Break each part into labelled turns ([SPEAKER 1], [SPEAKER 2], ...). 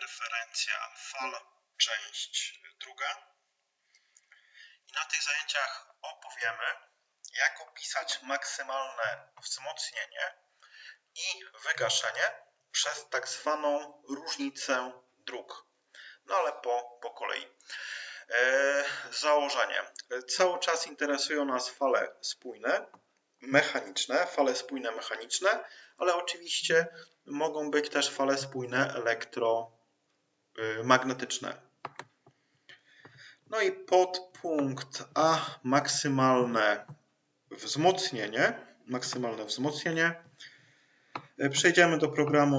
[SPEAKER 1] referencja fal, część druga. I na tych zajęciach opowiemy, jak opisać maksymalne wzmocnienie i wygaszenie przez tak zwaną różnicę dróg. No ale po, po kolei. E, założenie. Cały czas interesują nas fale spójne, mechaniczne, fale spójne mechaniczne, ale oczywiście mogą być też fale spójne elektromagnetyczne. No i podpunkt A maksymalne wzmocnienie, maksymalne wzmocnienie. Przejdziemy do programu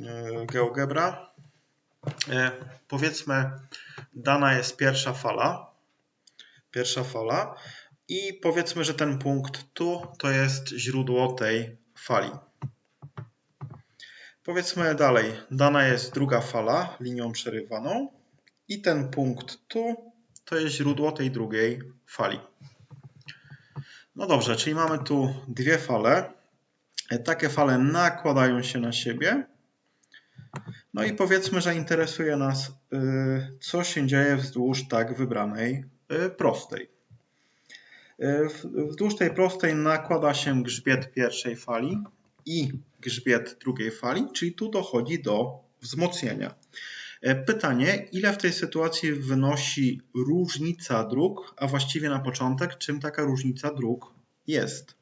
[SPEAKER 1] e, GeoGebra. Powiedzmy, dana jest pierwsza fala. Pierwsza fala. I powiedzmy, że ten punkt tu to jest źródło tej fali. Powiedzmy dalej, dana jest druga fala linią przerywaną i ten punkt tu to jest źródło tej drugiej fali. No dobrze, czyli mamy tu dwie fale. Takie fale nakładają się na siebie. No i powiedzmy, że interesuje nas, y, co się dzieje wzdłuż tak wybranej y, prostej. Y, wzdłuż tej prostej nakłada się grzbiet pierwszej fali i grzbiet drugiej fali, czyli tu dochodzi do wzmocnienia. E, pytanie, ile w tej sytuacji wynosi różnica dróg, a właściwie na początek, czym taka różnica dróg jest?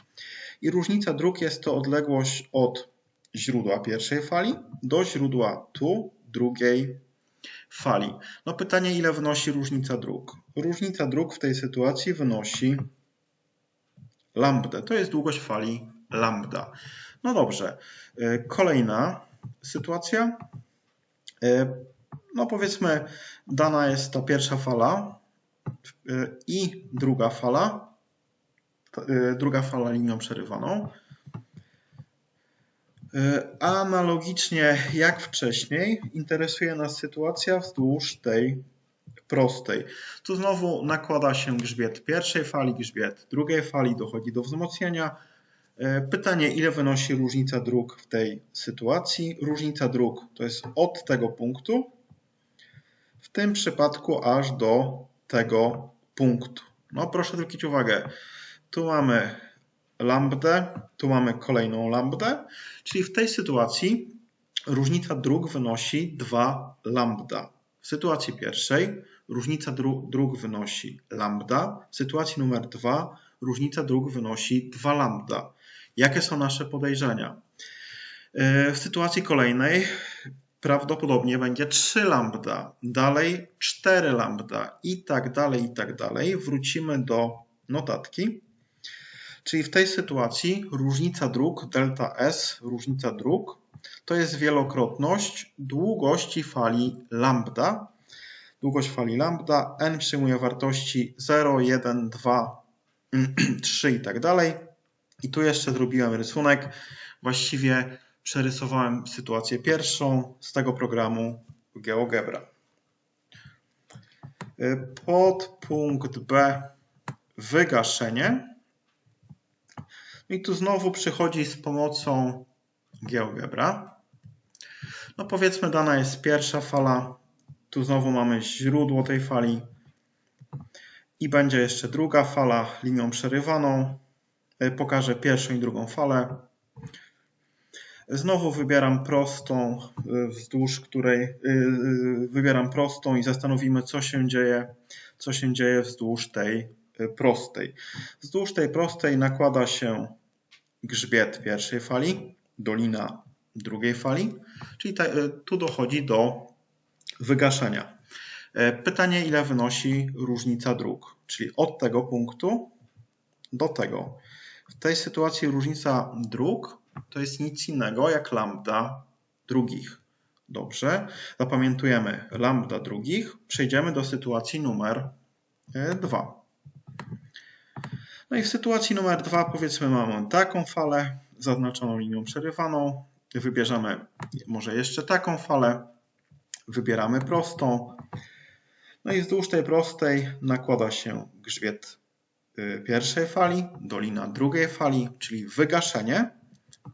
[SPEAKER 1] I różnica dróg jest to odległość od źródła pierwszej fali do źródła tu drugiej fali. No pytanie, ile wynosi różnica dróg? Różnica dróg w tej sytuacji wynosi lambda. To jest długość fali lambda. No dobrze. E, kolejna sytuacja. E, no powiedzmy, dana jest ta pierwsza fala e, i druga fala, druga fala linią przerywaną. Analogicznie jak wcześniej interesuje nas sytuacja wzdłuż tej prostej. Tu znowu nakłada się grzbiet pierwszej fali, grzbiet drugiej fali, dochodzi do wzmocnienia. E, pytanie, ile wynosi różnica dróg w tej sytuacji? Różnica dróg to jest od tego punktu, w tym przypadku aż do tego punktu. No proszę zwrócić uwagę, tu mamy lambdę, tu mamy kolejną lambdę, czyli w tej sytuacji różnica dróg wynosi 2 lambda. W sytuacji pierwszej różnica dróg wynosi lambda, w sytuacji numer 2 różnica dróg wynosi 2 lambda. Jakie są nasze podejrzenia? E, w sytuacji kolejnej prawdopodobnie będzie 3 lambda, dalej 4 lambda i tak dalej, i tak dalej. Wrócimy do notatki. Czyli w tej sytuacji różnica dróg delta S, różnica dróg, to jest wielokrotność długości fali lambda. Długość fali lambda, n przyjmuje wartości 0, 1, 2, 3 i tak dalej. I tu jeszcze zrobiłem rysunek. Właściwie przerysowałem sytuację pierwszą z tego programu GeoGebra. Podpunkt B wygaszenie. I tu znowu przychodzi z pomocą GeoGebra. No powiedzmy dana jest pierwsza fala. Tu znowu mamy źródło tej fali. I będzie jeszcze druga fala linią przerywaną. E, pokażę pierwszą i drugą falę. Znowu wybieram prostą, e, wzdłuż której e, wybieram prostą i zastanowimy, co się dzieje, co się dzieje wzdłuż tej prostej. Wzdłuż tej prostej nakłada się grzbiet pierwszej fali, dolina drugiej fali, czyli tu dochodzi do wygaszenia. Pytanie, ile wynosi różnica dróg, czyli od tego punktu do tego. W tej sytuacji różnica dróg to jest nic innego jak lambda drugich. Dobrze, zapamiętujemy lambda drugich. Przejdziemy do sytuacji numer 2. E, no i w sytuacji numer 2 powiedzmy mamy taką falę zaznaczoną linią przerywaną. Wybierzemy może jeszcze taką falę. Wybieramy prostą. No i wzdłuż tej prostej nakłada się grzbiet pierwszej fali, dolina drugiej fali, czyli wygaszenie.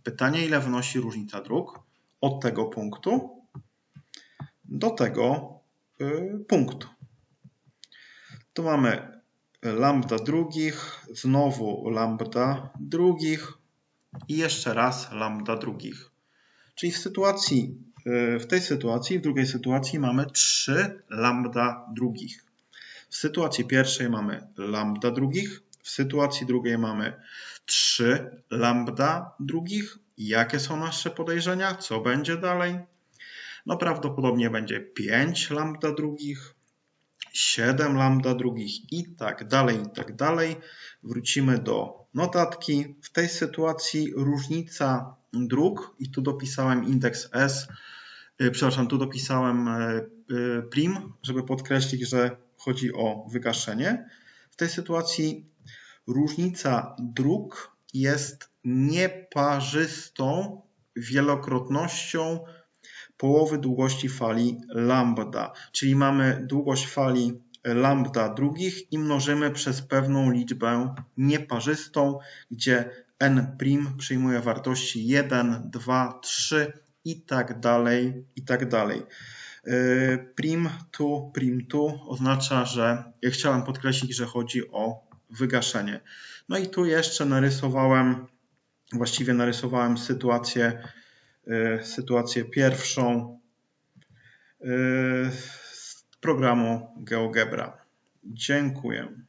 [SPEAKER 1] Pytanie, ile wynosi różnica dróg od tego punktu do tego y, punktu. Tu mamy lambda drugich, znowu lambda drugich i jeszcze raz lambda drugich. Czyli w sytuacji, y, w tej sytuacji, w drugiej sytuacji mamy 3 lambda drugich. W sytuacji pierwszej mamy lambda drugich, w sytuacji drugiej mamy 3 lambda drugich. Jakie są nasze podejrzenia? Co będzie dalej? No prawdopodobnie będzie 5 lambda drugich, 7 lambda drugich i tak dalej, i tak dalej. Wrócimy do notatki. W tej sytuacji różnica dróg i tu dopisałem indeks S, y, przepraszam, tu dopisałem y, y, prim, żeby podkreślić, że chodzi o wygaszenie. W tej sytuacji różnica dróg jest nieparzystą wielokrotnością połowy długości fali lambda, czyli mamy długość fali lambda drugich i mnożymy przez pewną liczbę nieparzystą, gdzie n' przyjmuje wartości 1, 2, 3 i tak dalej, i tak dalej. Yy, prim tu, prim tu oznacza, że ja chciałem podkreślić, że chodzi o wygaszenie. No i tu jeszcze narysowałem, właściwie narysowałem sytuację, yy, sytuację pierwszą yy, z programu GeoGebra. Dziękuję.